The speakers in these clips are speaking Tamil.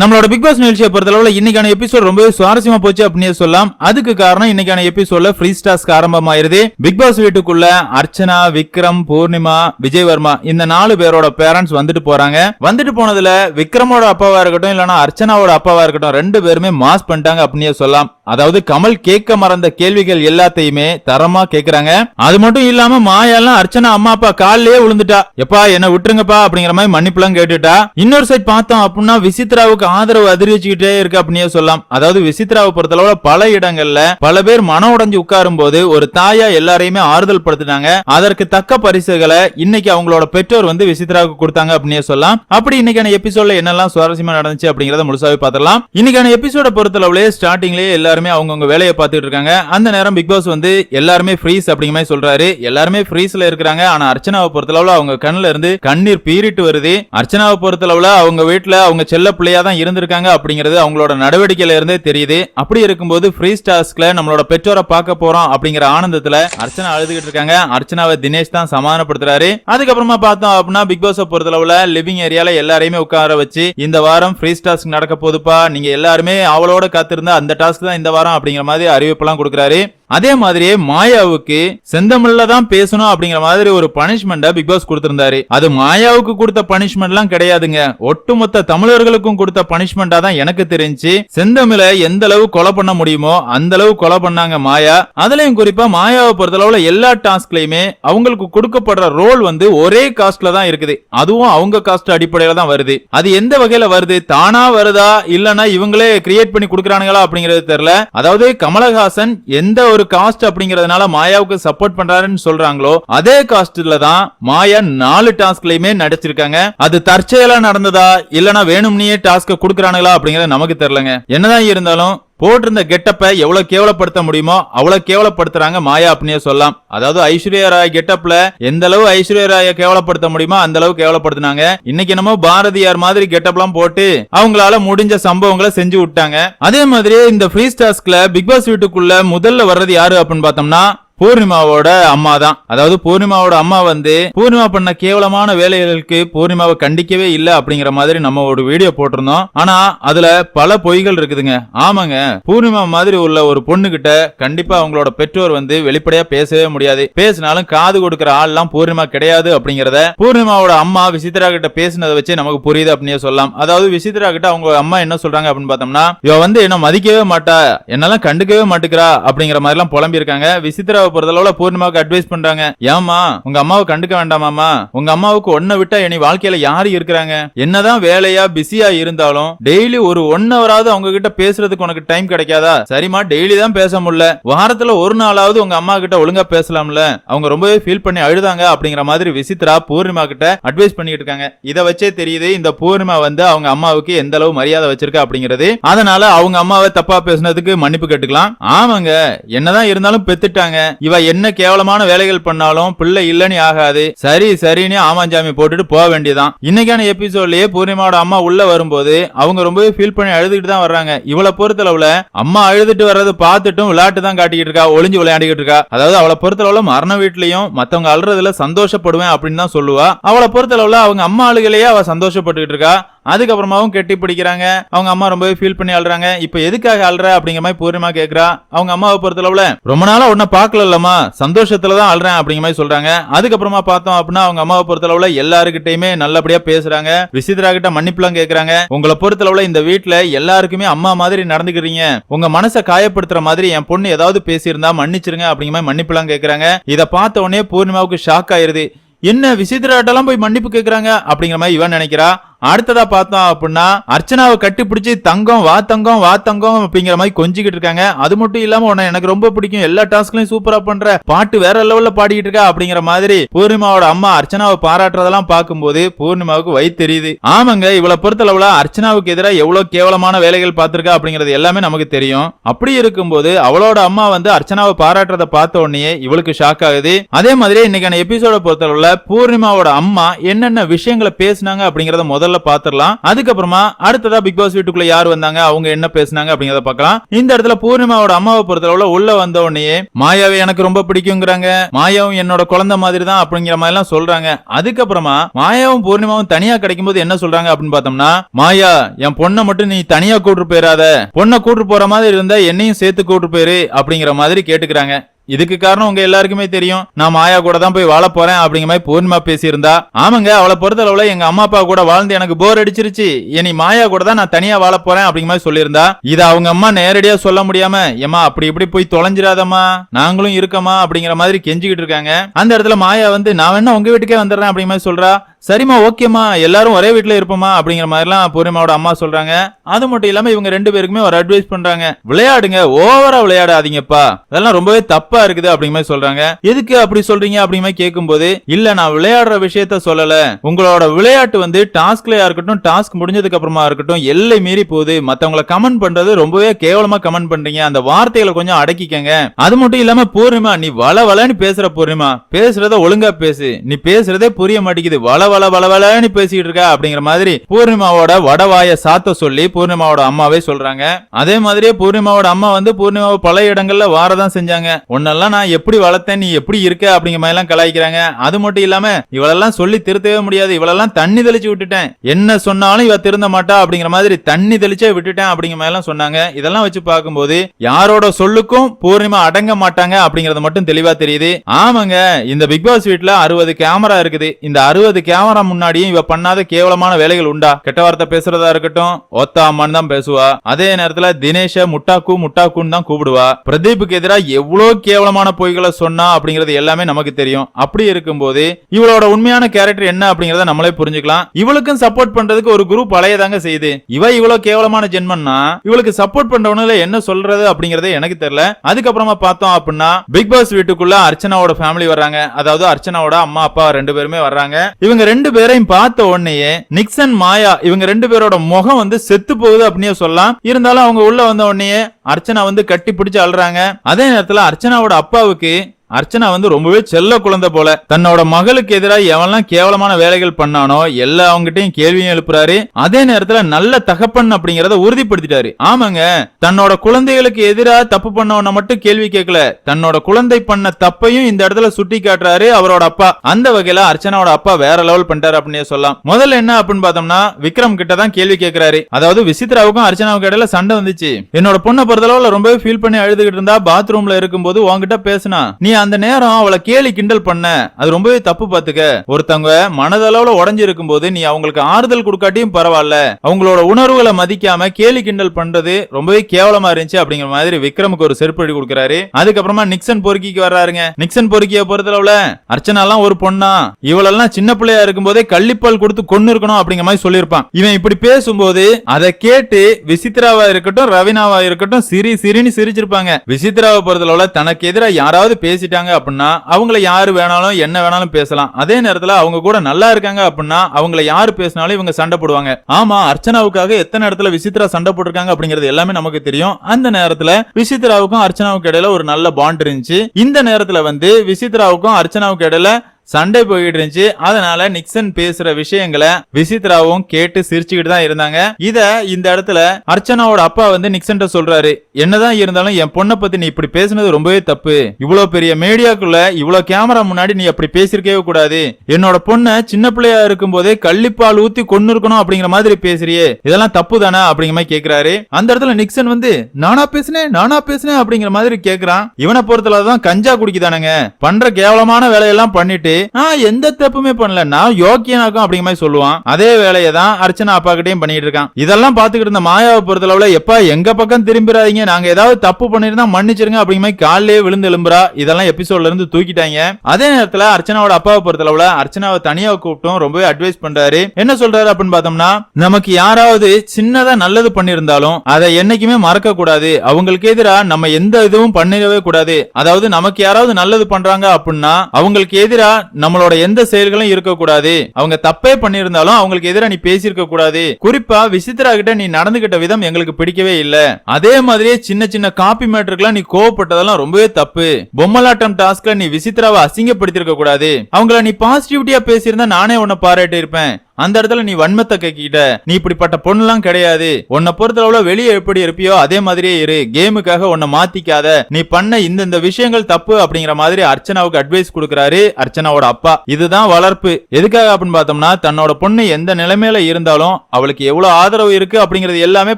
நம்மளோட பிக் பாஸ் நிகழ்ச்சியை பொறுத்தளவுல இன்னைக்கான எபிசோட் ரொம்பவே சுவாரஸ்யமா போச்சு அப்படின்னு சொல்லலாம். அதுக்கு காரணம் இன்னைக்கான எபிசோட்ல ஃப்ரீ ஸ்டாஸ்க் ஆரம்பமாயிருது. பிக் பாஸ் வீட்டுக்குள்ள அர்ச்சனா விக்ரம் பூர்ணிமா விஜய் வர்மா இந்த நாலு பேரோட பேரண்ட்ஸ் வந்துட்டு போறாங்க. வந்துட்டு போனதுல விக்ரமோட அப்பாவா இருக்கட்டும் இல்லனா அர்ச்சனாவோட அப்பாவா இருக்கட்டும் ரெண்டு பேருமே மாஸ் பண்ணிட்டாங்க அப்படின்னே சொல்லலாம். அதாவது கமல் கேட்க மறந்த கேள்விகள் எல்லாத்தையுமே தரமா கேக்குறாங்க. அது மட்டும் இல்லாம மாயாலாம் அர்ச்சனா அம்மா அப்பா காலிலேயே விழுந்துட்டா. எப்பா என்ன விட்டுருங்கப்பா அப்படிங்கிற மாதிரி மன்னிப்புலாம் கேட்டுட்டா. இன்னொரு சைட் பார்த்தோம் அப்படின்னா விசித்ராவுக்கு ஆதரவு அதிகரிச்சுக்கிட்டே இருக்கு அப்படின்னே சொல்லலாம். அதாவது விசித்ராவை பொறுத்தளவுல பல இடங்கள்ல பல பேர் மன உடைஞ்சு உட்காரும் போது ஒரு தாயா எல்லாரையுமே ஆறுதல் படுத்தினாங்க அதற்கு தக்க பரிசுகளை இன்னைக்கு அவங்களோட பெற்றோர் வந்து விசித்ராவுக்கு கொடுத்தாங்க அப்படின்னே சொல்லலாம். அப்படி இன்னைக்கான எபிசோட்ல என்னெல்லாம் சுவாரஸ்யமா நடந்துச்சு அப்படிங்கறத முழுசாவே பார்த்துடலாம். இன்னைக்கான எபிசோட பொறுத்தளவுலயே ஸ்டார்டிங்லயே எல்லாருமே அவங்கவுங்க வேலையை பார்த்துட்டு இருக்காங்க. அந்த நேரம் பிக் பாஸ் வந்து எல்லாருமே ஃப்ரீஸ் அப்படிங்கிற மாதிரி சொல்றாரு. எல்லாருமே ஃப்ரீஸ்ல இருக்கிறாங்க. ஆனா அர்ச்சனாவை பொறுத்தளவுல அவங்க கண்ணுல இருந்து கண்ணீர் பீரிட்டு வருது. அர்ச்சனாவை பொறுத்தளவுல அவங்க வீட்டுல அவங்க செல்ல பிள்ளையா தான் இருந்திருக்காங்க அப்படிங்கிறது அவங்களோட நடவடிக்கையில இருந்தே தெரியுது. அப்படி இருக்கும்போது ஃப்ரீ ஸ்டார்ஸ்ல நம்மளோட பெற்றோரை பார்க்க போறோம் அப்படிங்கிற ஆனந்தத்துல அர்ச்சனா அழுதுகிட்டு இருக்காங்க. அர்ச்சனாவை தினேஷ் தான் சமாதானப்படுத்துறாரு. அதுக்கப்புறமா பார்த்தோம் அப்படின்னா பிக் பாஸ் பொறுத்தளவுல லிவிங் ஏரியால எல்லாரையுமே உட்கார வச்சு இந்த வாரம் ஃப்ரீ டாஸ்க் நடக்க போதுப்பா நீங்க எல்லாருமே அவளோட காத்திருந்த அந்த டாஸ்க் தான் இந்த வாரம் அப்படிங்கிற மாதிரி அறிவிப்பெல்லாம் கொடுக்குறாரு. அதே மாதிரியே மாயாவுக்கு செந்தமிழ்ல தான் பேசணும் அப்படிங்கிற மாதிரி ஒரு பனிஷ்மெண்ட பிக் பாஸ் கொடுத்திருந்தாரு. அது மாயாவுக்கு கொடுத்த பனிஷ்மெண்ட்லாம் கிடையாதுங்க. ஒட்டுமொத்த தமிழர்களுக்கும் கொடுத்த பனிஷ்மெண்டா தான் எனக்கு தெரிஞ்சு செந்தமிழ எந்த அளவு கொலை பண்ண முடியுமோ அந்த அளவு கொலை பண்ணாங்க மாயா. அதுலயும் குறிப்பா மாயாவை பொறுத்தளவுல எல்லா டாஸ்க்லயுமே அவங்களுக்கு கொடுக்கப்படுற ரோல் வந்து ஒரே காஸ்ட்ல தான் இருக்குது. அதுவும் அவங்க காஸ்ட் அடிப்படையில தான் வருது. அது எந்த வகையில வருது? தானா வருதா? இல்லனா இவங்களே கிரியேட் பண்ணி கொடுக்கறானுங்களா அப்படிங்கறது தெரியல. அதாவது கமலஹாசன் எந்த ஒரு காஸ்ட் அப்படிங்கறதுனால மாயாவுக்கு சப்போர்ட் பண்றாருன்னு சொல்றாங்களோ அதே காஸ்ட்ல தான் மாயா நாலு டாஸ்க்லயுமே நடிச்சிருக்காங்க. அது தற்செயலா நடந்ததா இல்லனா வேணும்னே டாஸ்க குடுக்கறானுங்களா அப்படிங்கறது நமக்கு தெரியலங்க. என்னதான் இருந்தாலும் போட்டிருந்த கெட்டப்பை எவ்வளவு கேவலப்படுத்த முடியுமோ அவ்வளவு கேவலப்படுத்துறாங்க மாயா அப்படின்னே சொல்லலாம். அதாவது ஐஸ்வர்யா ராய் கெட்டப்ல எந்த அளவு ஐஸ்வர்யா ராய கேவலப்படுத்த முடியுமோ அந்த அளவு கேவலப்படுத்தினாங்க. இன்னைக்கு என்னமோ பாரதியார் மாதிரி கெட்டப்லாம் போட்டு அவங்களால முடிஞ்ச சம்பவங்களை செஞ்சு விட்டாங்க. அதே மாதிரி இந்த ஃப்ரீ ஸ்டார்ஸ்ல பிக் பாஸ் வீட்டுக்குள்ள முதல்ல வர்றது யாரு அப்படின்னு பார்த்தோம்னா பூர்ணிமாவோட அம்மா தான் அதாவது பூர்ணிமாவோட அம்மா வந்து பூர்ணிமா பண்ண கேவலமான வேலைகளுக்கு பூர்ணிமாவை கண்டிக்கவே இல்ல அப்படிங்கிற மாதிரி நம்ம ஒரு வீடியோ போட்டிருந்தோம். ஆனா அதுல பல பொய்கள் இருக்குதுங்க. ஆமாங்க. பூர்ணிமா மாதிரி உள்ள ஒரு பொண்ணு கிட்ட கண்டிப்பா அவங்களோட பெற்றோர் வந்து வெளிப்படையா பேசவே முடியாது. பேசினாலும் காது கொடுக்கிற ஆள்லாம் பூர்ணிமா கிடையாது அப்படிங்கறத பூர்ணிமாவோட அம்மா விசித்ரா கிட்ட பேசினதை வச்சு நமக்கு புரியுது அப்படின்னு சொல்லலாம். அதாவது விசித்ரா கிட்ட அவங்க அம்மா என்ன சொல்றாங்க அப்படின்னு பார்த்தோம்னா இவ வந்து என்ன மதிக்கவே மாட்டா. என்னெல்லாம் கண்டுக்கவே மாட்டேங்கிறா அப்படிங்கிற மாதிரி எல்லாம் புலம்பி இருக்காங்க விசித்ரா பொறுத்தளவுல பூர்ணிமாவுக்கு அட்வைஸ் பண்றாங்க. ஏமா உங்க அம்மாவை கண்டுக்க வேண்டாமாமா உங்க அம்மாவுக்கு ஒன்ன விட்டா இனி வாழ்க்கையில யாரு இருக்கிறாங்க? என்னதான் வேலையா பிஸியா இருந்தாலும் டெய்லி ஒரு ஒன் ஹவராவது அவங்க கிட்ட பேசுறதுக்கு உனக்கு டைம் கிடைக்காதா? சரிம்மா டெய்லி தான் பேச முடியல. வாரத்துல ஒரு நாளாவது உங்க அம்மா கிட்ட ஒழுங்கா பேசலாம்ல. அவங்க ரொம்பவே ஃபீல் பண்ணி அழுதாங்க அப்படிங்கிற மாதிரி விசித்ரா பூர்ணிமா கிட்ட அட்வைஸ் பண்ணிட்டு இருக்காங்க. இதை வச்சே தெரியுது இந்த பூர்ணிமா வந்து அவங்க அம்மாவுக்கு எந்த அளவு மரியாதை வச்சிருக்கா அப்படிங்கிறது. அதனால அவங்க அம்மாவை தப்பா பேசுனதுக்கு மன்னிப்பு கேட்டுக்கலாம். ஆமாங்க என்னதான் இருந்தாலும் பெத்துட்டாங்க. இவ என்ன கேவலமான வேலைகள் பண்ணாலும் பிள்ளை இல்லன்னு ஆகாது. சரி சரின்னு ஆமாஞ்சாமி போட்டுட்டு போக வேண்டியதான் இன்னைக்கான எபிசோட்லயே பூர்ணிமாவோட அம்மா உள்ள வரும்போது அவங்க ரொம்பவே ஃபீல் பண்ணி அழுதுகிட்டு தான் வர்றாங்க. இவளை பொறுத்தளவுல அம்மா அழுதுட்டு வர்றது பார்த்துட்டும் விளையாட்டு தான் காட்டிக்கிட்டு இருக்கா ஒளிஞ்சு விளையாடிக்கிட்டு இருக்கா. அதாவது அவளை பொறுத்தளவுல மரண வீட்லயும் மத்தவங்க அழுறதுல சந்தோஷப்படுவேன் அப்படின்னு தான் சொல்லுவா. அவளை பொறுத்தளவுல அவங்க அம்மா அழுகலையே அவ சந்தோஷப்பட்டுக்கிட்டு இருக்கா. அதுக்கப்புறமாவும் கெட்டி பிடிக்கிறாங்க. அவங்க அம்மா ரொம்பவே ஃபீல் பண்ணி அழுறாங்க. இப்ப எதுக்காக அழுற அப்படிங்கிற மாதிரி பூர்ணிமா கேக்குறா. அவங்க அம்மாவை பொறுத்தளவுல ரொம்ப நாளா உன்ன பாக்கலமா சந்தோஷத்துல தான் அழுறேன் அப்படிங்கிற மாதிரி சொல்றாங்க. அதுக்கப்புறமா பார்த்தோம் அப்படின்னா அவங்க அம்மாவை பொறுத்தளவுல எல்லாருக்கிட்டையுமே நல்லபடியா பேசுறாங்க. விசித்ரா கிட்ட மன்னிப்புலாம் கேக்குறாங்க. உங்களை பொறுத்தளவுல இந்த வீட்டுல எல்லாருக்குமே அம்மா மாதிரி நடந்துக்கிறீங்க. உங்க மனசை காயப்படுத்துற மாதிரி என் பொண்ணு ஏதாவது பேசியிருந்தா மன்னிச்சிருங்க அப்படிங்கிற மாதிரி மன்னிப்புலாம் கேக்குறாங்க. இதை பார்த்த உடனே பூர்ணிமாவுக்கு ஷாக் ஆயிருது. என்ன விசித்திராட்டெல்லாம் போய் மன்னிப்பு கேக்குறாங்க அப்படிங்கிற மாதிரி இவன் நினைக்கிறா. அடுத்ததா பார்த்தோம் அப்படின்னா அர்ச்சனாவை கட்டிப்பிடிச்சு தங்கம் வா தங்கம் வா தங்கம் அப்படிங்கிற மாதிரி கொஞ்சிக்கிட்டு இருக்காங்க. அது மட்டும் இல்லாம உன்னை எனக்கு ரொம்ப பிடிக்கும். எல்லா டாஸ்க்லயும் சூப்பரா பண்ற பாட்டு வேற லெவல்ல பாடிக்கிட்டு இருக்கா அப்படிங்கிற மாதிரி பூர்ணிமாவோட அம்மா அர்ச்சனாவை பாராட்டுறதெல்லாம் பார்க்கும்போது பூர்ணிமாவுக்கு வயிறு தெரியுது. ஆமாங்க இவளை பொறுத்தளவுல அர்ச்சனாவுக்கு எதிராக எவ்வளவு கேவலமான வேலைகள் பார்த்திருக்கா அப்படிங்கிறது எல்லாமே நமக்கு தெரியும். அப்படி இருக்கும்போது அவளோட அம்மா வந்து அர்ச்சனாவை பாராட்டுறத பார்த்த உடனே இவளுக்கு ஷாக் ஆகுது. அதே மாதிரி இன்னைக்கான எபிசோட பொறுத்தளவுல பூர்ணிமாவோட அம்மா என்னென்ன விஷயங்களை பேசினாங்க அப்படிங்கறத முதல்ல முதல்ல பாத்துரலாம். அதுக்கப்புறமா அடுத்ததா பிக் பாஸ் வீட்டுக்குள்ள யார் வந்தாங்க? அவங்க என்ன பேசுனாங்க அப்படிங்கறத பார்க்கலாம் இந்த இடத்துல பூர்ணிமாவோட அம்மாவை பொறுத்தளவுல உள்ள வந்த உடனே மாயாவை எனக்கு ரொம்ப பிடிக்குங்கிறாங்க மாயாவும் என்னோட குழந்தை மாதிரி தான் அப்படிங்கிற மாதிரி எல்லாம் சொல்றாங்க. அதுக்கப்புறமா மாயாவும் பூர்ணிமாவும் தனியா கிடைக்கும் போது என்ன சொல்றாங்க அப்படின்னு பார்த்தோம்னா மாயா என் பொண்ணை மட்டும் நீ தனியா கூட்டு போயிடாத பொண்ணை கூட்டு போற மாதிரி இருந்தா என்னையும் சேர்த்து கூட்டு போயிரு அப்படிங்கிற மாதிரி கேட்டுக்கிறாங்க. இதுக்கு காரணம் உங்க எல்லாருக்குமே தெரியும். நான் மாயா கூட தான் போய் வாழ போறேன் அப்படிங்கிற மாதிரி பூர்ணிமா பேசியிருந்தா ஆமாங்க அவளை பொறுத்தளவுல எங்க அம்மா அப்பா கூட வாழ்ந்து எனக்கு போர் அடிச்சிருச்சு. இனி மாயா கூட தான் நான் தனியா வாழ போறேன் அப்படிங்கிற மாதிரி சொல்லியிருந்தா இதை அவங்க அம்மா நேரடியா சொல்ல முடியாம ஏமா அப்படி இப்படி போய் தொலைஞ்சிராதம்மா நாங்களும் இருக்கமா அப்படிங்கிற மாதிரி கெஞ்சிக்கிட்டு இருக்காங்க. அந்த இடத்துல மாயா வந்து நான் வேணா உங்க வீட்டுக்கே வந்துடுறேன் அப்படிங்கிற மாதிரி சொல்றா. சரிம்மா ஓகேம்மா எல்லாரும் ஒரே வீட்டில் இருப்போமா அப்படிங்கிற மாதிரிலாம் பூர்ணிமாவோட அம்மா சொல்றாங்க. அது மட்டும் இல்லாம இவங்க ரெண்டு பேருக்குமே ஒரு அட்வைஸ் பண்றாங்க. விளையாடுங்க ஓவரா விளையாடாதீங்கப்பா. அதெல்லாம் ரொம்பவே தப்பா இருக்குது அப்படிங்கிற மாதிரி சொல்றாங்க. எதுக்கு அப்படி சொல்றீங்க அப்படிங்கிற மாதிரி கேட்கும்போது இல்ல நான் விளையாடுற விஷயத்த சொல்லல. உங்களோட விளையாட்டு வந்து டாஸ்க்லயா இருக்கட்டும் டாஸ்க் முடிஞ்சதுக்கு அப்புறமா இருக்கட்டும் எல்லை மீறி போகுது. மத்தவங்களை கமெண்ட் பண்றது ரொம்பவே கேவலமா கமெண்ட் பண்றீங்க. அந்த வார்த்தைகளை கொஞ்சம் அடக்கிக்கங்க. அது மட்டும் இல்லாம பூர்ணிமா நீ வள வளன்னு பேசுற பூர்ணிமா. பேசுறத ஒழுங்கா பேசு. நீ பேசுறதே புரிய மாட்டேங்குது. வள வள வள வளன்னு பேசிட்டு இருக்க அப்படிங்கிற மாதிரி பூர்ணிமாவோட வடவாய சாத்த சொல்லி பூர்ணிமாவோட அம்மாவே சொல்றாங்க. அதே மாதிரியே பூர்ணிமாவோட அம்மா வந்து பூர்ணிமாவை பல இடங்கள்ல வாரதான் செஞ்சாங்க. உன்னெல்லாம் நான் எப்படி வளர்த்தேன் நீ எப்படி இருக்க அப்படிங்கிற மாதிரி எல்லாம் கலாய்க்கிறாங்க. அது மட்டும் இல்லாம இவளெல்லாம் சொல்லி திருத்தவே முடியாது. இவளெல்லாம் தண்ணி தெளிச்சு விட்டுட்டேன். என்ன சொன்னாலும் இவ திருந்த மாட்டா அப்படிங்கிற மாதிரி தண்ணி தெளிச்சே விட்டுட்டேன் அப்படிங்கிற மாதிரி எல்லாம் சொன்னாங்க. இதெல்லாம் வச்சு பார்க்கும்போது யாரோட சொல்லுக்கும் பூர்ணிமா அடங்க மாட்டாங்க அப்படிங்கறது மட்டும் தெளிவா தெரியுது. ஆமாங்க இந்த பிக் பாஸ் வீட்ல அறுபது கேமரா இருக்குது. இந்த அறுபது கேமரா கேமரா முன்னாடியும் இவ பண்ணாத கேவலமான வேலைகள் உண்டா? கெட்ட வார்த்தை பேசுறதா இருக்கட்டும் ஒத்த அம்மான்னு தான் பேசுவா. அதே நேரத்துல தினேஷ முட்டாக்கு முட்டாக்குன்னு தான் கூப்பிடுவா. பிரதீப்புக்கு எதிராக எவ்வளவு கேவலமான பொய்களை சொன்னா அப்படிங்கறது எல்லாமே நமக்கு தெரியும். அப்படி இருக்கும்போது இவளோட உண்மையான கேரக்டர் என்ன அப்படிங்கறத நம்மளே புரிஞ்சுக்கலாம். இவளுக்கும் சப்போர்ட் பண்றதுக்கு ஒரு குரூப் பழையதாங்க செய்யுது. இவ இவ்வளவு கேவலமான ஜென்மன்னா இவளுக்கு சப்போர்ட் பண்றவனுல என்ன சொல்றது அப்படிங்கறது எனக்கு தெரியல. அதுக்கப்புறமா பார்த்தோம் அப்படின்னா பிக் பாஸ் வீட்டுக்குள்ள அர்ச்சனாவோட ஃபேமிலி வர்றாங்க. அதாவது அர்ச்சனாவோட அம்மா அப்பா ரெண்டு பேருமே வர்றாங்க. இவங்க ரெண்டு பேரையும் பார்த்த உடனேயே நிக்சன் மாயா இவங்க ரெண்டு பேரோட முகம் வந்து செத்து போகுது அப்படின்னே சொல்லலாம். இருந்தாலும் அவங்க உள்ள வந்த உடனேயே அர்ச்சனா வந்து கட்டி பிடிச்சு அழுறாங்க. அதே நேரத்துல அர்ச்சனாவோட அப்பாவுக்கு அர்ச்சனா வந்து ரொம்பவே செல்ல குழந்தை போல. தன்னோட மகளுக்கு எதிராக எவன்லாம் கேவலமான வேலைகள் பண்ணானோ எல்லா அவங்ககிட்டயும் கேள்வியும் எழுப்புறாரு. அதே நேரத்துல நல்ல தகப்பன் அப்படிங்கறத உறுதிப்படுத்திட்டாரு. ஆமாங்க தன்னோட குழந்தைகளுக்கு எதிராக தப்பு பண்ணவன மட்டும் கேள்வி கேட்கல. தன்னோட குழந்தை பண்ண தப்பையும் இந்த இடத்துல சுட்டி காட்டுறாரு அவரோட அப்பா. அந்த வகையில அர்ச்சனாவோட அப்பா வேற லெவல் பண்ணிட்டாரு அப்படின்னு சொல்லலாம். முதல்ல என்ன அப்படின்னு பார்த்தோம்னா விக்ரம் கிட்ட தான் கேள்வி கேட்கிறாரு. அதாவது விசித்ராவுக்கும் அர்ச்சனாவுக்கும் இடையில சண்டை வந்துச்சு. என்னோட பொண்ணை பொறுத்தளவுல ரொம்பவே ஃபீல் பண்ணி அழுதுகிட்டு இருந்தா பாத்ரூம்ல இருக்கும்போது உன்கிட்ட பேசினா நீ அந்த நேரம் அவளை கேலி கிண்டல் பண்ண. அது ரொம்பவே தப்பு பாத்துக்க. ஒருத்தவங்க மனதளவுல உடஞ்சு இருக்கும்போது நீ அவங்களுக்கு ஆறுதல் கொடுக்காட்டியும் பரவாயில்ல. அவங்களோட உணர்வுகளை மதிக்காம கேலி கிண்டல் பண்றது ரொம்பவே கேவலமா இருந்துச்சு அப்படிங்கிற மாதிரி விக்ரமுக்கு ஒரு செருப்படி கொடுக்கறாரு. அதுக்கப்புறமா நிக்சன் பொறுக்கிக்கு வர்றாருங்க. நிக்சன் பொறுக்கிய பொறுத்தளவுல அர்ச்சனாலாம் ஒரு பொண்ணா. இவளெல்லாம் சின்ன பிள்ளையா இருக்கும் போதே கள்ளிப்பால் கொடுத்து கொன்னு இருக்கணும் அப்படிங்கிற மாதிரி சொல்லியிருப்பான். இவன் இப்படி பேசும்போது அதை கேட்டு விசித்ராவா இருக்கட்டும் ரவினாவா இருக்கட்டும் சிரி சிரின்னு சிரிச்சிருப்பாங்க. விசித்ராவை பொறுத்தளவுல தனக்கு எதிராக யாராவது பேசிட்டு பேசிட்டாங்க அப்படின்னா அவங்கள யார் வேணாலும் என்ன வேணாலும் பேசலாம். அதே நேரத்தில் அவங்க கூட நல்லா இருக்காங்க அப்படின்னா அவங்கள யார் பேசினாலும் இவங்க சண்டை போடுவாங்க. ஆமா அர்ச்சனாவுக்காக எத்தனை இடத்துல விசித்ரா சண்டை போட்டிருக்காங்க அப்படிங்கிறது எல்லாமே நமக்கு தெரியும். அந்த நேரத்தில் விசித்ராவுக்கும் அர்ச்சனாவுக்கு இடையில ஒரு நல்ல பாண்ட் இருந்துச்சு. இந்த நேரத்தில் வந்து விசித்ராவுக்கும் அர்ச்சனாவுக்கு இடையில சண்டை போயிட்டு இருந்துச்சு. அதனால நிக்சன் பேசுற விஷயங்களை விசித்ராவும் கேட்டு சிரிச்சுக்கிட்டு தான் இருந்தாங்க. இத இந்த இடத்துல அர்ச்சனாவோட அப்பா வந்து நிக்சன் சொல்றாரு. என்னதான் இருந்தாலும் என் பொண்ணை பத்தி நீ இப்படி பேசுனது ரொம்பவே தப்பு. இவ்வளவு பெரிய மீடியாக்குள்ள இவ்வளவு கேமரா முன்னாடி நீ அப்படி பேசிருக்கவே கூடாது. என்னோட பொண்ணை சின்ன பிள்ளையா இருக்கும் போதே கள்ளிப்பால் ஊத்தி கொண்டு இருக்கணும் அப்படிங்கிற மாதிரி பேசுறியே. இதெல்லாம் தப்பு தானே அப்படிங்கிற மாதிரி கேக்குறாரு. அந்த இடத்துல நிக்சன் வந்து நானா பேசினேன் நானா பேசினேன் அப்படிங்கிற மாதிரி கேக்குறான். இவனை பொறுத்தலதான் கஞ்சா குடிக்குதானுங்க. பண்ற கேவலமான வேலையெல்லாம் பண்ணிட்டு நான் எந்த தப்புமே பண்ணல. நான் யோக்கியனாக்கும் அப்படிங்கிற மாதிரி சொல்லுவான். அதே வேலையை தான் அர்ச்சனா அப்பா கிட்டயும் பண்ணிட்டு இருக்கான். இதெல்லாம் பாத்துக்கிட்டு இருந்த மாயாவை பொறுத்தளவுல எப்பா எங்க பக்கம் திரும்பிடாதீங்க நாங்க ஏதாவது தப்பு பண்ணிருந்தா மன்னிச்சிருங்க அப்படிங்கிற மாதிரி காலிலே விழுந்து எழும்புறா. இதெல்லாம் எபிசோட்ல இருந்து தூக்கிட்டாங்க. அதே நேரத்துல அர்ச்சனாவோட அப்பாவை பொறுத்தளவுல அர்ச்சனாவை தனியா கூப்பிட்டும் ரொம்பவே அட்வைஸ் பண்றாரு. என்ன சொல்றாரு அப்படின்னு பார்த்தோம்னா நமக்கு யாராவது சின்னதா நல்லது பண்ணிருந்தாலும் அதை என்னைக்குமே மறக்க கூடாது அவங்களுக்கு எதிரா நம்ம எந்த இதுவும் பண்ணிடவே கூடாது. அதாவது நமக்கு யாராவது நல்லது பண்றாங்க அப்படின்னா அவங்களுக்கு எதிரா நம்மளோட எந்த செயல்களும் இருக்கக்கூடாது. அவங்க தப்பே பண்ணியிருந்தாலும் அவங்களுக்கு எதிராக நீ பேசியிருக்க கூடாது. குறிப்பா விசித்ரா கிட்ட நீ நடந்துகிட்ட விதம் எங்களுக்கு பிடிக்கவே இல்ல. அதே மாதிரியே சின்ன சின்ன காப்பி மேட்டருக்குலாம் நீ கோவப்பட்டதெல்லாம் ரொம்பவே தப்பு. பொம்மலாட்டம் டாஸ்க்ல நீ விசித்ராவை அசிங்கப்படுத்திருக்க கூடாது. அவங்கள நீ பாசிட்டிவிட்டியா பேசியிருந்தா நானே உன்னை பாராட்டி இருப்பேன் அந்த இடத்துல நீ வன்மத்தை கேக்கிட்ட நீ இப்படிப்பட்ட பொண்ணுலாம் கிடையாது. உன்னை பொறுத்தளவுல வெளியே எப்படி இருப்பியோ அதே மாதிரியே இரு. கேமுக்காக உன்னை மாத்திக்காத. நீ பண்ண இந்த இந்த விஷயங்கள் தப்பு அப்படிங்கிற மாதிரி அர்ச்சனாவுக்கு அட்வைஸ் கொடுக்கறாரு அர்ச்சனாவோட அப்பா. இதுதான் வளர்ப்பு. எதுக்காக அப்படின்னு பார்த்தோம்னா தன்னோட பொண்ணு எந்த நிலைமையில இருந்தாலும் அவளுக்கு எவ்வளவு ஆதரவு இருக்கு அப்படிங்கறது எல்லாமே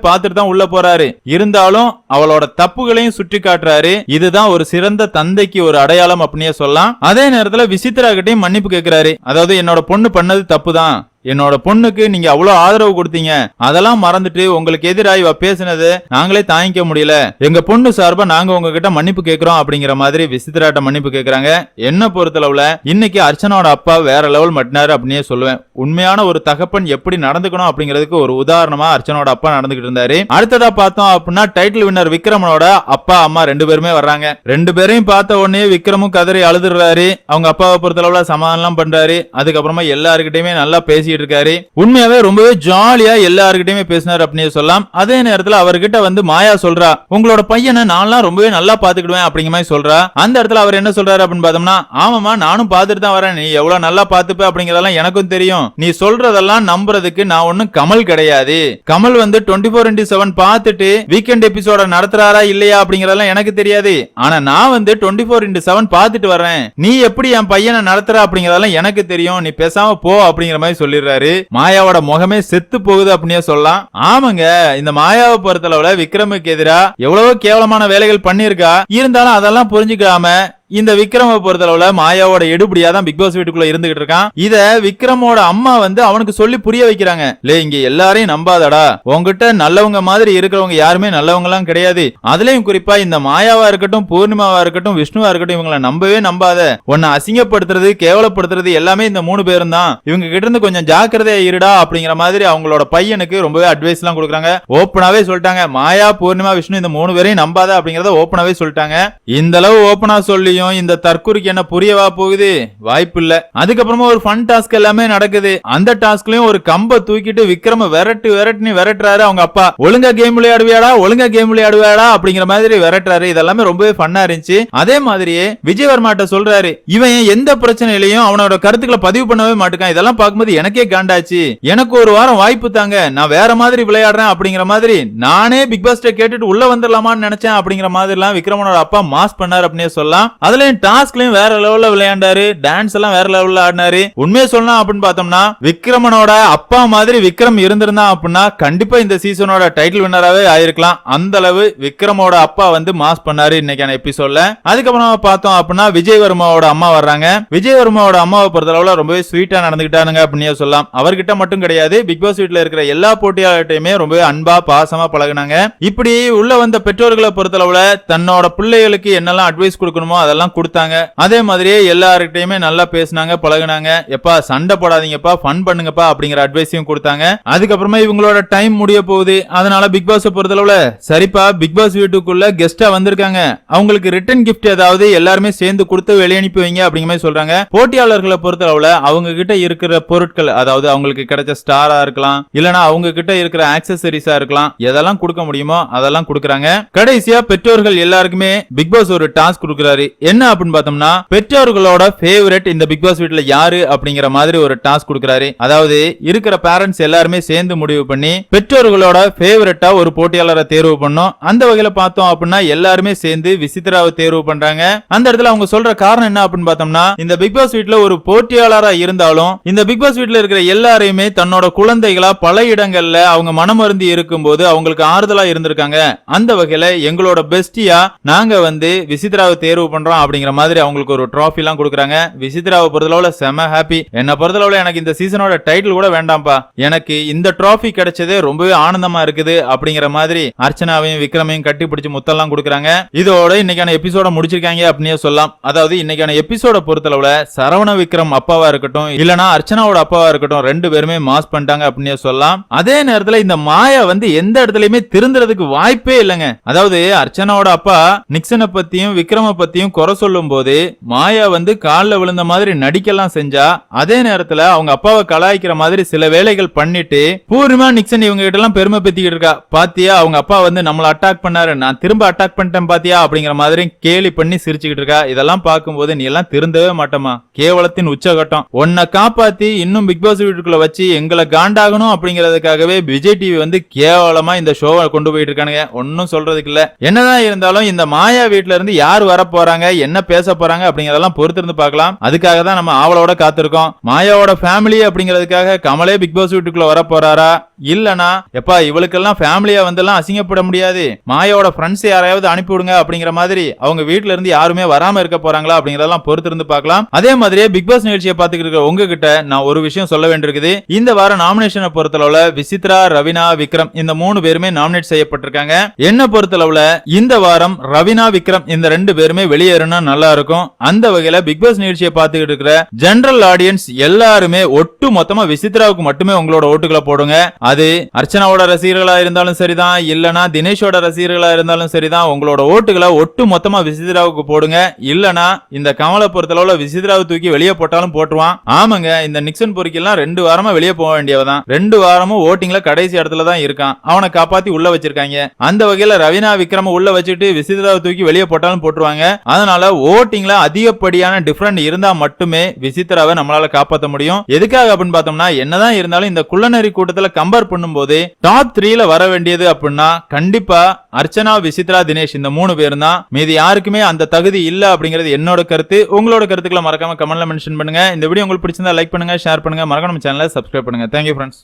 பார்த்துட்டு தான் உள்ள போறாரு. இருந்தாலும் அவளோட தப்புகளையும் சுட்டி காட்டுறாரு இதுதான் ஒரு சிறந்த தந்தைக்கு ஒரு அடையாளம் அப்படின்னே சொல்லலாம். அதே நேரத்துல விசித்ரா கிட்டையும் மன்னிப்பு கேட்கிறாரு அதாவது என்னோட பொண்ணு பண்ணது தப்பு தான் என்னோட பொண்ணுக்கு நீங்க அவ்வளவு ஆதரவு கொடுத்தீங்க. அதெல்லாம் மறந்துட்டு உங்களுக்கு எதிராக இவ பேசினது நாங்களே தாங்கிக்க முடியல. எங்க பொண்ணு சார்பா நாங்க உங்ககிட்ட மன்னிப்பு கேட்கிறோம் அப்படிங்கிற மாதிரி விசித்ராட்ட மன்னிப்பு கேக்குறாங்க. என்ன பொறுத்தளவுல இன்னைக்கு அர்ச்சனாவோட அப்பா வேற லெவல் மட்டினாரு அப்படின்னே சொல்லுவேன். உண்மையான ஒரு தகப்பன் எப்படி நடந்துக்கணும் அப்படிங்கிறதுக்கு ஒரு உதாரணமா அர்ச்சனோட அப்பா நடந்துகிட்டு இருந்தாரு. அடுத்ததா பார்த்தோம் அப்படின்னா டைட்டில் வின்னர் விக்ரமனோட அப்பா அம்மா ரெண்டு பேருமே வர்றாங்க. ரெண்டு பேரையும் பார்த்த உடனே விக்ரமும் கதறி அழுதுறாரு. அவங்க அப்பாவை பொறுத்தளவுல சமாதானம் பண்றாரு. அதுக்கப்புறமா எல்லாருக்கிட்டையுமே நல்லா பேசி பேசிட்டு இருக்காரு உண்மையாவே ரொம்பவே ஜாலியா எல்லாருக்கிட்டையுமே பேசினார் அப்படின்னு சொல்லலாம். அதே நேரத்துல அவர்கிட்ட வந்து மாயா சொல்றா உங்களோட பையனை நான்லாம் ரொம்பவே நல்லா பாத்துக்கிடுவேன் அப்படிங்கிற மாதிரி சொல்றா. அந்த இடத்துல அவர் என்ன சொல்றாரு அப்படின்னு பார்த்தோம்னா ஆமாமா நானும் பாத்துட்டு தான் வரேன். நீ எவ்வளவு நல்லா பாத்துப்ப அப்படிங்கறதெல்லாம் எனக்கும் தெரியும். நீ சொல்றதெல்லாம் நம்புறதுக்கு நான் ஒண்ணும் கமல் கிடையாது. கமல் வந்து டுவெண்ட்டி ஃபோர் இன்டி செவன் பார்த்துட்டு வீக்கெண்ட் எபிசோட நடத்துறாரா இல்லையா அப்படிங்கறதெல்லாம் எனக்கு தெரியாது. ஆனா நான் வந்து டுவெண்ட்டி ஃபோர் இன்டி செவன் பார்த்துட்டு வரேன். நீ எப்படி என் பையனை நடத்துற அப்படிங்கறதெல்லாம் எனக்கு தெரியும். நீ பேசாம போ அப்படிங்கிற மாதிரி சொல்லிடுறாரு. மாயாவோட முகமே செத்து போகுது அப்படின்னே சொல்லலாம். ஆமாங்க இந்த மாயாவை பொறுத்தளவுல விக்ரமுக்கு எதிரா எவ்வளவோ கேவலமான வேலைகள் பண்ணிருக்கா இருந்தாலும் அதெல்லாம் புரிஞ்சுக்காம இந்த விக்ரம பொறுத்தளவுல மாயாவோட எடுபடியா தான் பிக் பாஸ் வீட்டுக்குள்ள இருந்துகிட்டு இருக்கான். இத விக்ரமோட அம்மா வந்து அவனுக்கு சொல்லி புரிய வைக்கிறாங்க. லே இங்க எல்லாரையும் நம்பாதடா. உங்ககிட்ட நல்லவங்க மாதிரி இருக்கிறவங்க யாருமே நல்லவங்க எல்லாம் கிடையாது. அதுலயும் குறிப்பா இந்த மாயாவா இருக்கட்டும் பூர்ணிமாவா இருக்கட்டும் விஷ்ணுவா இருக்கட்டும் இவங்கள நம்பவே நம்பாத. உன்னை அசிங்கப்படுத்துறது கேவலப்படுத்துறது எல்லாமே இந்த மூணு பேரும் தான். இவங்க கிட்ட இருந்து கொஞ்சம் ஜாக்கிரதையா இருடா அப்படிங்கிற மாதிரி அவங்களோட பையனுக்கு ரொம்பவே அட்வைஸ் எல்லாம் கொடுக்குறாங்க. ஓப்பனாவே சொல்லிட்டாங்க. மாயா பூர்ணிமா விஷ்ணு இந்த மூணு பேரையும் நம்பாத அப்படிங்கறத ஓப்பனாவே சொல்லிட்டாங்க. இந்த அளவு ஓப்பனா சொல்லியும் இந்த தற்கொலைக்கு என்ன புரியவா போகுது? வாய்ப்பு இல்ல அதுக்கப்புறமா ஒரு ஃபன் டாஸ்க் எல்லாமே நடக்குது. அந்த டாஸ்க்லயும் ஒரு கம்ப தூக்கிட்டு விக்ரம விரட்டு விரட்டுன்னு விரட்டுறாரு அவங்க அப்பா. ஒழுங்கா கேம் விளையாடுவியாடா? ஒழுங்கா கேம் விளையாடுவியாடா? அப்படிங்கிற மாதிரி விரட்டுறாரு. இதெல்லாமே ரொம்பவே ஃபன்னா இருந்துச்சு. அதே மாதிரியே விஜயவர்மாட்ட சொல்றாரு இவன் எந்த பிரச்சனையிலையும் அவனோட கருத்துக்களை பதிவு பண்ணவே மாட்டேக்கான். இதெல்லாம் பார்க்கும்போது எனக்கே காண்டாச்சு. எனக்கு ஒரு வாரம் வாய்ப்பு தாங்க. நான் வேற மாதிரி விளையாடுறேன். அப்படிங்கிற மாதிரி நானே பிக் பாஸ்ட கேட்டுட்டு உள்ள வந்துடலாமான்னு நினைச்சேன். அப்படிங்கிற மாதிரி எல்லாம் விக்ரமனோட அப்பா மாஸ் பண்ணார் அப்படின்னே சொல்லலாம். அதுலயும் டாஸ்க்லயும் வேற லெவல்ல விளையாண்டாரு. டான்ஸ் எல்லாம் வேற லெவல்ல ஆடினாரு. உண்மையை சொல்லலாம் அப்படின்னு பார்த்தோம்னா விக்ரமனோட அப்பா மாதிரி விக்ரம் இருந்திருந்தான் அப்படின்னா கண்டிப்பா இந்த சீசனோட டைட்டில் வின்னராகவே ஆயிருக்கலாம். அந்த அளவு விக்ரமோட அப்பா வந்து மாஸ் பண்ணாரு இன்னைக்கான எபிசோட்ல அதுக்கப்புறம் பார்த்தோம் அப்படின்னா விஜயவர்மாவோட அம்மா வர்றாங்க. விஜயவர்மாவோட அம்மாவை பொறுத்தளவுல ரொம்பவே ஸ்வீட்டா நடந்துகிட்டானுங்க அப்படின்னு சொல்லலாம். அவர்கிட்ட மட்டும் கிடையாது பிக் பாஸ் வீட்டுல இருக்கிற எல்லா போட்டியாளர்கிட்டயுமே ரொம்பவே அன்பா பாசமா பழகுனாங்க. இப்படி உள்ள வந்த பெற்றோர்களை பொறுத்தளவுல தன்னோட பிள்ளைகளுக்கு என்னெல்லாம் அட்வைஸ் கொடுக்கணுமோ அதெல்லாம் கொடுத்தாங்க. அதே மாதிரியே எல்லாருக்கிட்டையுமே நல்லா பேசினாங்க பழகுனாங்க. எப்பா சண்டை போடாதீங்கப்பா ஃபன் பண்ணுங்கப்பா அப்படிங்கிற அட்வைஸையும் கொடுத்தாங்க. அதுக்கப்புறமா இவங்களோட டைம் முடிய போகுது. அதனால பிக் பாஸ் பொறுத்தளவுல சரிப்பா பிக் பாஸ் வீட்டுக்குள்ள கெஸ்டா வந்திருக்காங்க. அவங்களுக்கு ரிட்டர்ன் கிஃப்ட் ஏதாவது எல்லாருமே சேர்ந்து கொடுத்து வெளியனுப்பி வைங்க அப்படிங்கிற மாதிரி சொல்றாங்க. போட்டியாளர்களை பொறுத்தளவுல அவங்க கிட்ட இருக்கிற பொருட்கள் அதாவது அவங்களுக்கு கிடைச்ச ஸ்டாரா இருக்கலாம் இல்லனா அவங்க கிட்ட இருக்கிற ஆக்சசரிஸா இருக்கலாம் எதெல்லாம் கொடுக்க முடியுமோ அதெல்லாம் கொடுக்கறாங்க. கடைசியா பெற்றோர்கள் எல்லாருக்குமே பிக் பாஸ் ஒரு டாஸ்க் கொடுக்கறாரு. என்ன அப்படின்னு பார்த்தோம்னா பெற்றோர்களோட ஃபேவரட் இந்த பிக் பாஸ் வீட்டுல யாரு அப்படிங்கிற மாதிரி ஒரு டாஸ்க் கொடுக்கறாரு. அதாவது இருக்கிற பேரண்ட்ஸ் எல்லாருமே சேர்ந்து முடிவு பண்ணி பெற்றோர்களோட ஃபேவரட்டா ஒரு போட்டியாளரை தேர்வு பண்ணோம். அந்த வகையில பார்த்தோம் அப்படின்னா எல்லாருமே சேர்ந்து விசித்ராவை தேர்வு பண்றாங்க. அந்த இடத்துல அவங்க சொல்ற காரணம் என்ன அப்படின்னு பார்த்தோம்னா இந்த பிக் பாஸ் வீட்டுல ஒரு போட்டியாளரா இருந்தாலும் இந்த பிக் பாஸ் வீட்டுல இருக்கிற எல்லாரையுமே தன்னோட குழந்தைகளா பல இடங்கள்ல அவங்க மனமருந்தி இருக்கும்போது அவங்களுக்கு ஆறுதலா இருந்திருக்காங்க. அந்த வகையில எங்களோட பெஸ்டியா நாங்க வந்து விசித்ராவை தேர்வு பண்றோம். அப்படிங்கிற மாதிரி அவங்களுக்கு ஒரு ட்ராஃபி எல்லாம் கொடுக்குறாங்க. விசித்ராவை பொறுத்தளவுல செம ஹாப்பி என்ன பொறுத்தளவுல எனக்கு இந்த சீசனோட டைட்டில் கூட வேண்டாம்ப்பா. எனக்கு இந்த ட்ராஃபி கிடைச்சதே ரொம்பவே ஆனந்தமா இருக்குது அப்படிங்கிற மாதிரி அர்ச்சனாவையும் விக்ரமையும் கட்டி பிடிச்சி முத்தெல்லாம் கொடுக்குறாங்க. இதோட இன்னைக்கான எபிசோட முடிச்சிருக்காங்க அப்படின்னே சொல்லலாம். அதாவது இன்னைக்கான எபிசோட பொறுத்தளவுல சரவண விக்ரம் அப்பாவா இருக்கட்டும் இல்லனா அர்ச்சனாவோட அப்பாவா இருக்கட்டும் ரெண்டு பேருமே மாஸ் பண்ணிட்டாங்க அப்படின்னே சொல்லலாம். அதே நேரத்துல இந்த மாயா வந்து எந்த இடத்துலயுமே திருந்துறதுக்கு வாய்ப்பே இல்லைங்க. அதாவது அர்ச்சனாவோட அப்பா நிக்சனை பத்தியும் விக்ரம பத்தியும் குறை சொல்லும் போது மாயா வந்து காலில் விழுந்த மாதிரி நடிக்கலாம் செஞ்சா அதே நேரத்துல அவங்க அப்பாவை கலாய்க்கிற மாதிரி சில வேலைகள் பண்ணிட்டு பூர்ணிமா நிக்சன் இவங்க கிட்ட எல்லாம் பெருமை பெத்திக்கிட்டு இருக்கா? பாத்தியா அவங்க அப்பா வந்து நம்மள அட்டாக் பண்ணாரு நான் திரும்ப அட்டாக் பண்ணிட்டேன் பாத்தியா? அப்படிங்கிற மாதிரி கேலி பண்ணி சிரிச்சுக்கிட்டு இருக்கா? இதெல்லாம் பார்க்கும்போது நீ எல்லாம் திருந்தவே மாட்டோமா கேவலத்தின் உச்சகட்டம். உன்னை காப்பாத்தி இன்னும் பிக் பாஸ் வீட்டுக்குள்ள வச்சு எங்களை காண்டாகணும் அப்படிங்கறதுக்காகவே விஜய் டிவி வந்து கேவலமா இந்த ஷோவை கொண்டு போயிட்டு இருக்கானுங்க. ஒன்னும் சொல்றதுக்கு இல்ல. என்னதான் இருந்தாலும் இந்த மாயா வீட்டுல இருந்து யார் வர போறாங்க? என்ன பேச போறாங்க அப்படிங்கறதெல்லாம் பொறுத்திருந்து பார்க்கலாம். அதுக்காக தான் நம்ம ஆவலோட காத்திருக்கோம். மாயாவோட ஃபேமிலி அப்படிங்கிறதுக்காக கமலே பிக் பாஸ் வீட்டுக்குள்ள வர போறாரா இல்லனா எப்பா இவளுக்கெல்லாம் ஃபேமிலியா வந்தெல்லாம் அசிங்கப்பட முடியாது. மாயாவோட ஃப்ரெண்ட்ஸ் யாரையாவது அனுப்பி விடுங்க அப்படிங்கிற மாதிரி அவங்க வீட்ல இருந்து யாருமே வராம இருக்க போறாங்களா அப்படிங்கறதெல்லாம் பொறுத்திருந்து பார்க்கலாம். அதே மாதிரியே பிக் பாஸ் நிகழ்ச்சியை பார்த்துக்கிட்டு இருக்க உங்ககிட்ட நான் ஒரு விஷயம் சொல்ல வேண்டியிருக்குது. இந்த வாரம் நாமினேஷனை பொறுத்தளவுல விசித்ரா ரவினா விக்ரம் இந்த மூணு பேருமே நாமினேட் செய்யப்பட்டிருக்காங்க. என்ன பொறுத்தளவுல இந்த வாரம் ரவினா விக்ரம் இந்த ரெண்டு பேருமே வெளியேறினா நல்லா இருக்கும். அந்த வகையில பிக் பாஸ் நிகழ்ச்சியை பார்த்துக்கிட்டு இருக்கிற ஜெனரல் ஆடியன்ஸ் எல்லாருமே ஒட்டு மொத்தமா விசித்ராவுக்கு மட்டுமே உங்களோட ஓட்டுகளை போடுங்க. அது அர்ச்சனாவோட ரசிகர்களா இருந்தாலும் சரிதான் இல்லனா தினேஷோட ரசிகர்களா இருந்தாலும் சரிதான். உங்களோட ஓட்டுகளை ஒட்டு மொத்தமா விசித்ராவுக்கு போடுங்க. இல்லனா இந்த கமலை பொறுத்தளவுல விசித்ராவை தூக்கி வெளியே போட்டாலும் போட்டுருவான். ஆமாங்க இந்த நிக்சன் பொறுக்கெல்லாம் ரெண்டு வாரமா வெளியே போக வேண்டியவதான். ரெண்டு வாரமும் ஓட்டிங்ல கடைசி இடத்துல தான் இருக்கான். அவனை காப்பாத்தி உள்ள வச்சிருக்காங்க. அந்த வகையில ரவினா விக்ரம உள்ள வச்சுட்டு விசித்ராவை தூக்கி வெளியே போட்டாலும் போட்டுருவாங்க. அதனால ஓட்டிங்ல அதிகப்படியான டிஃபரண்ட் இருந்தா மட்டுமே விசித்ராவை நம்மளால காப்பாற்ற முடியும். எதுக்காக அப்படின்னு பார்த்தோம்னா என்னதான் இருந்தாலும் இந்த குள்ளநரி கூட்டத்துல கம்பேர் பண்ணும்போது டாப் த்ரீல வர வேண்டியது அப்படின்னா கண்டிப்பா அர்ச்சனா விசித்ரா தினேஷ் இந்த மூணு பேரும் தான் மீது யாருக்குமே அந்த தகுதி இல்ல அப்படிங்கிறது என்னோட கருத்து. உங்களோட கருத்துக்களை மறக்காம கமெண்ட்ல மென்ஷன் பண்ணுங்க. இந்த வீடியோ உங்களுக்கு பிடிச்சிருந்தா லைக் பண்ணுங்க ஷேர் பண்ணுங்க. மறக்காம சேனலை சப்ஸ்கிரைப் பண்ணுங்க. Thank you friends